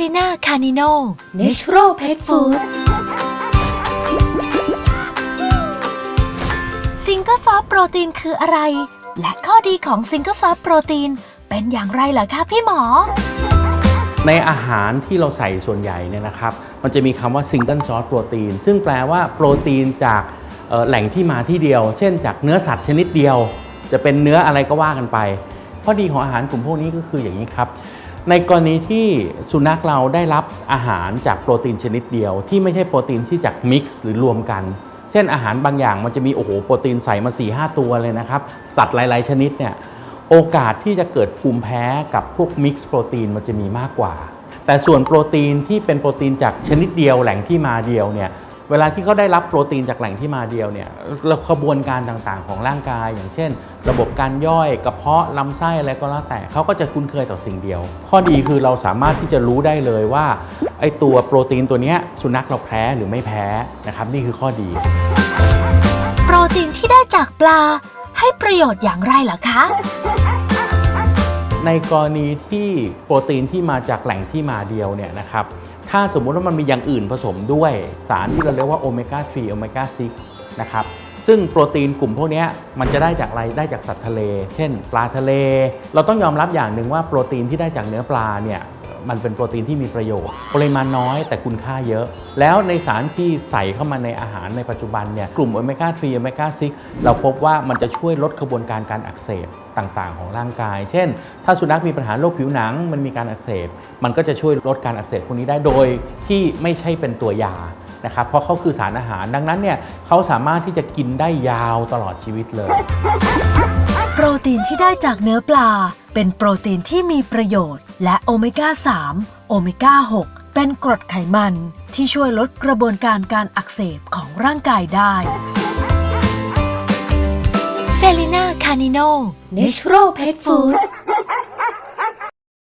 ลิน่า คานิโนเนเชอรัลเพ t ฟู้ดซิงเกิลซอฟโปรตีนคืออะไร และข้อดีของซิงเกิลซอฟโปรตีนเป็นอย่างไรเหรอคะพี่หมอ ในอาหารที่เราใส่ส่วนใหญ่เนี่ยนะครับ มันจะมีคำว่า single source protein ซึ่งแปลว่าโปรตีนจากแหล่งที่มาที่เดียว เช่นจากเนื้อสัตว์ชนิดเดียว จะเป็นเนื้ออะไรก็ว่ากันไปข้อดีของอาหารกลุ่มพวกนี้ก็คืออย่างนี้ครับ ในกรณีที่สุนัขเราได้รับอาหารจากโปรตีนชนิดเดียว ที่ไม่ใช่โปรตีนที่จากมิกซ์หรือรวมกัน เช่นอาหารบางอย่างมันจะมีโอ้โหโปรตีนใส่มา4ีหตัวเลยนะครับ สัตว์หลาย ๆ ชนิดเนี่ยโอกาสที่จะเกิดภูมิแพ้กับพวกมิกซ์โปรตีนมันจะมีมากกว่า แต่ส่วนโปรตีนที่เป็นโปรตีนจากชนิดเดียวแหล่งที่มาเดียวเนี่ย เวลาที่เขาได้รับโปรตีนจากแหล่งที่มาเดียวเนี่ยกระบวนการต่างๆ ของร่างกาย อย่างเช่น ระบบการย่อยกระเพาะลำไส้อะไรก็แล้วแต่เขาก็จะคุ้นเคยต่อสิ่งเดียว ข้อดีคือเราสามารถที่จะรู้ได้เลยว่าไอตัวโปรตีนตัวเนี้ยสุนัขเราแพ้หรือไม่แพ้นะครับนี่คือข้อดี โปรตีนที่ได้จากปลาให้ประโยชน์อย่างไรเหรอคะในกรณีที่โปรตีนที่มาจากแหล่งที่มาเดียวเนี่ยนะครับ ถ้าสมมุติว่ามันมีอย่างอื่นผสมด้วยสารที่เราเรียกว่าโอเมก้า 3 โอเมก้า 6 นะครับ ซึ่งโปรตีนกลุ่มพวกนี้มันจะได้จากอะไร ได้จากสัตว์ทะเล เช่น ปลาทะเล เราต้องยอมรับอย่างหนึ่งว่าโปรตีนที่ได้จากเนื้อปลาเนี่ย มันเป็นโปรตีนที่มีประโยชน์ ปริมาณน้อยแต่คุณค่าเยอะ แล้วในสารที่ใส่เข้ามาในอาหารในปัจจุบันเนี่ยกลุ่มโอเมก้า 3 โอเมก้า 6 เราพบว่ามันจะช่วยลดกระบวนการการอักเสบต่างๆ ของร่างกาย เช่น ถ้าสุนัขมีปัญหาโรคผิวหนังมันมีการอักเสบ มันก็จะช่วยลดการอักเสบพวกนี้ได้โดยที่ไม่ใช่เป็นตัวยานะครับเพราะเขาคือสารอาหารดังนั้นเนี่ยเขาสามารถที่จะกินได้ยาวตลอดชีวิตเลย รตีนที่ได้จากเนื้อปลา เป็นโปรตีนที่มีประโยชน์ และโอเมก้า 3 โอเมก้า 6 เป็นกรดไขมันที่ช่วยลดกระบวนการการอักเสบของร่างกายได้เฟลิน่าคานิโนเนเชอรัลเพทฟู้ด